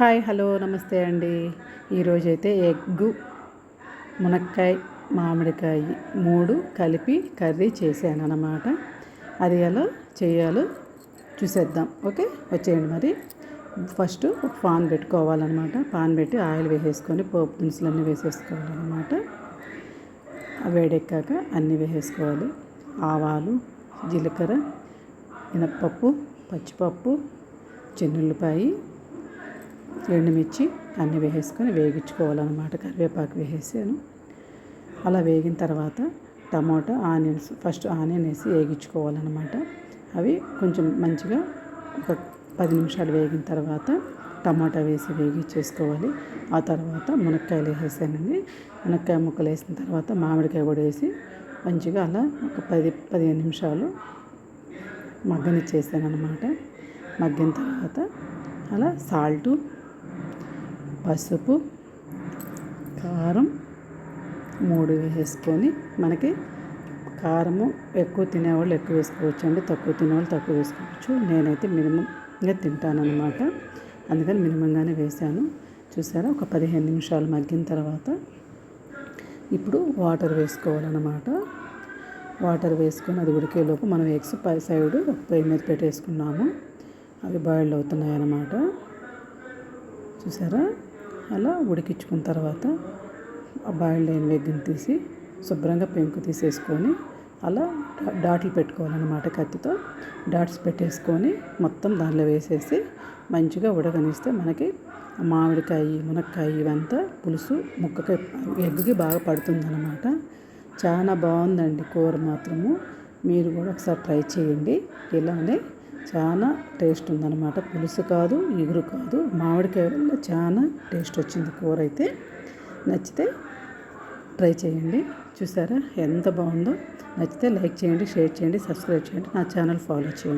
Hi hello నమస్తే అండి. ఈరోజైతే ఎగ్గు మునక్కాయ మామిడికాయ మూడు కలిపి కర్రీ చేశాను అన్నమాట అది ఎలా చేయాలో చూసేద్దాం. ఓకే? వచ్చేయండి మరి. ఫస్ట్ ఒక పాన్ పెట్టుకోవాలన్నమాట. పాన్ పెట్టి ఆయిల్ వేసేసుకొని పోపు దినుసులు అన్నీ వేసేసుకోవాలన్నమాట వేడెక్కాక అన్నీ వేసేసుకోవాలి. ఆవాలు జీలకర్ర మినప్పప్పు పచ్చిపప్పు చిన్నుల్లిపాయి ఎండుమిర్చి అన్నీ వేసేసుకొని వేగించుకోవాలన్నమాట. కరివేపాకు వేసేసాను. అలా వేగిన తర్వాత టమాటా ఆనియన్స్ ఫస్ట్ ఆనియన్ వేసి వేగించుకోవాలన్నమాట. అవి కొంచెం మంచిగా ఒక పది నిమిషాలు వేగిన తర్వాత టమాటా వేసి వేగించేసుకోవాలి. ఆ తర్వాత మునక్కాయలు వేసేసానండి. మునక్కాయ ముక్కలు వేసిన తర్వాత మామిడికాయ కూడా వేసి మంచిగా అలా ఒక పది పదిహేను నిమిషాలు మగ్గనిచ్చేసాను అనమాట మగ్గిన తర్వాత అలా సాల్టు పసుపు కారం మూడు వేసుకొని మనకి కారము ఎక్కువ తినేవాళ్ళు ఎక్కువ వేసుకోవచ్చు అండి తక్కువ తినేవాళ్ళు తక్కువ వేసుకోవచ్చు. నేనైతే మినిమంగా తింటానన్నమాట. అందుకని మినిమంగానే వేసాను చూసారా? ఒక పదిహేను నిమిషాలు మగ్గిన తర్వాత ఇప్పుడు వాటర్ వేసుకోవాలన్నమాట. వాటర్ వేసుకొని అది ఉడికేలోపు మనం ఎగ్స్ పై సైడ్ పొయ్యి మీద పెట్టేసుకున్నాము. అవి బాయిల్ అవుతున్నాయి అన్నమాట చూసారా? అలా ఉడికించుకున్న తర్వాత ఆ బాయిల్డ్ అయిన వెగ్గిని తీసి శుభ్రంగా పెంకు తీసేసుకొని అలా డాట్లు పెట్టుకోవాలన్నమాట కత్తితో. డాట్స్ పెట్టేసుకొని మొత్తం దానిలో వేసేసి మంచిగా ఉడకనిస్తే మనకి మామిడికాయ మునక్కాయ ఇవంతా పులుసు ముక్కకి ఎగ్గుకి బాగా పడుతుందన్నమాట. చాలా బాగుందండి కూర మాత్రము. మీరు కూడా ఒకసారి ట్రై చేయండి. ఇలానే చాలా టేస్ట్ ఉందన్నమాట. పులుసు కాదు ఇగురు కాదు మామిడికాయ వల్ల చాలా టేస్ట్ వచ్చింది కూర అయితే. నచ్చితే ట్రై చేయండి. చూసారా ఎంత బాగుందో? నచ్చితే లైక్ చేయండి షేర్ చేయండి సబ్స్క్రైబ్ చేయండి నా ఛానల్ ఫాలో చేయండి.